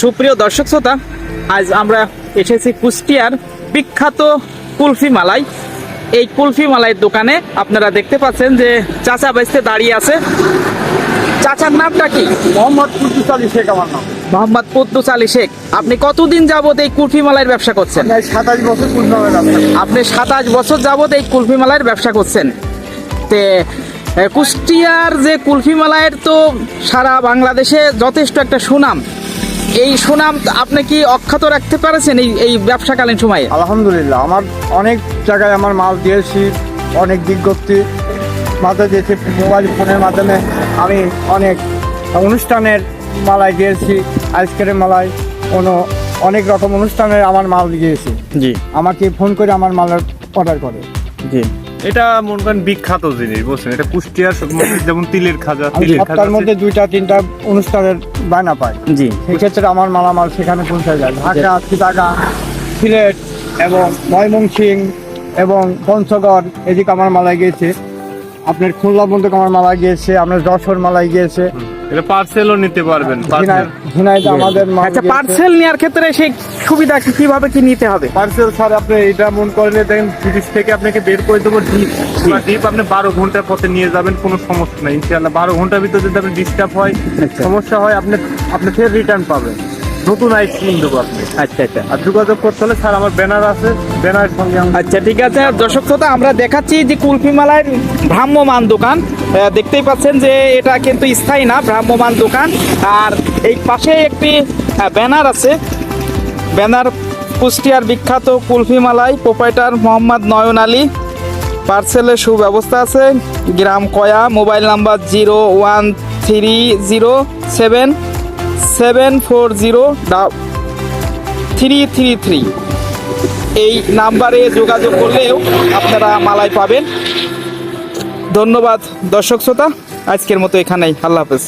সুপ্রিয় দর্শক শ্রোতা আজ আমরা এসেছি কুষ্টিয়ার বিখ্যাত কুলফি মালাই। এই কুলফি মালাইয়ের দোকানে আপনারা দেখতে পাচ্ছেন যে চাচা বেসতে দাঁড়িয়ে আছে। চাচার নামটা কি? মোহাম্মদ কুদ্দুস আলী শেখ আমার নাম। মোহাম্মদ কুদ্দুস আলী শেখ। আপনি কতদিন যাবত এই কুলফি মালাইয়ের ব্যবসা করছেন? সাতাশ বছর আপনি সাতাশ বছর যাবত এই কুলফি মালাইয়ের ব্যবসা করছেন। তে কুষ্টিয়ার যে কুলফি মালাইয়ের তো সারা বাংলাদেশে যথেষ্ট একটা সুনাম। এই সুনাম আপনি কি অক্ষত রাখতে পারেছেন এই এই ব্যবসাকালীন সময়ে? আলহামদুলিল্লাহ আমার অনেক জায়গায় আমার মাল দিয়েছি অনেক বিজ্ঞপ্তি মাধ্যমে দিয়েছি মোবাইল ফোনের মাধ্যমে আমি অনেক অনুষ্ঠানের মালায় দিয়েছি আইসক্রিমের মালায় কোনো অনেক রকম অনুষ্ঠানে আমার মাল দিয়েছি। জি। আমাকে ফোন করে আমার মালের অর্ডার করে। জি। এটা মনে করেন বিখ্যাত জিনিস বুঝছেন? এটা কুষ্টিয়ার যেমন তিলের খাজা তিলের খাজা মধ্যে দুইটা তিনটা অনুষ্ঠানের বায়না পাই জি। সেই ক্ষেত্রে আমার মালামাল সেখানে পৌঁছে যায়। ঢাকা চিটাগা সিলেট এবং ময়মনসিং এবং পঞ্চগড় এদিকে আমার মালায় গিয়েছে। আপনার খুলনা পর্যন্ত আমার মালা গিয়েছে আপনার যশোর মালায় গিয়েছে। এটা পার্সেলও নিতে পারবেন ঝিনাই আমাদের আচ্ছা পার্সেল নেওয়ার ক্ষেত্রে সেই সুবিধা কি কীভাবে কি নিতে হবে? পার্সেল স্যার আপনি এটা মন করলে দেখেন ব্রিটিশ থেকে আপনাকে বের করে দেবো ডিপ ডিপ আপনি বারো ঘণ্টার পথে নিয়ে যাবেন কোনো সমস্যা নেই ইনশাল্লাহ বারো ঘণ্টার ভিতরে যদি আপনি ডিস্টার্ব হয় আচ্ছা। সমস্যা হয় আপনি আপনি ফের রিটার্ন পাবেন। নতুন আইসক্রিম দেবো আপনি। আচ্ছা আচ্ছা। আর যোগাযোগ করতে হলে স্যার আমার ব্যানার আছে ব্যানারের সঙ্গে আচ্ছা ঠিক আছে। দর্শক শ্রোতা আমরা দেখাচ্ছি যে কুলফি মালার ভ্রাম্যমান দোকান দেখতেই পাচ্ছেন যে এটা কিন্তু স্থায়ী না ভ্রাম্যমান দোকান। আর এই পাশে একটি ব্যানার আছে। ব্যানার কুষ্টিয়ার বিখ্যাত কুলফি মালাই প্রোপাইটার মোহাম্মদ নয়ন আলী। পার্সেলের সুব্যবস্থা আছে। গ্রাম Koya mobile number zero one three zero seven. Seven four zero three three three এই নাম্বারে যোগাযোগ করলেও আপনারা মালাই পাবেন। ধন্যবাদ দর্শক শ্রোতা, আজকের মতো এখানেই। আল্লাহ হাফেজ।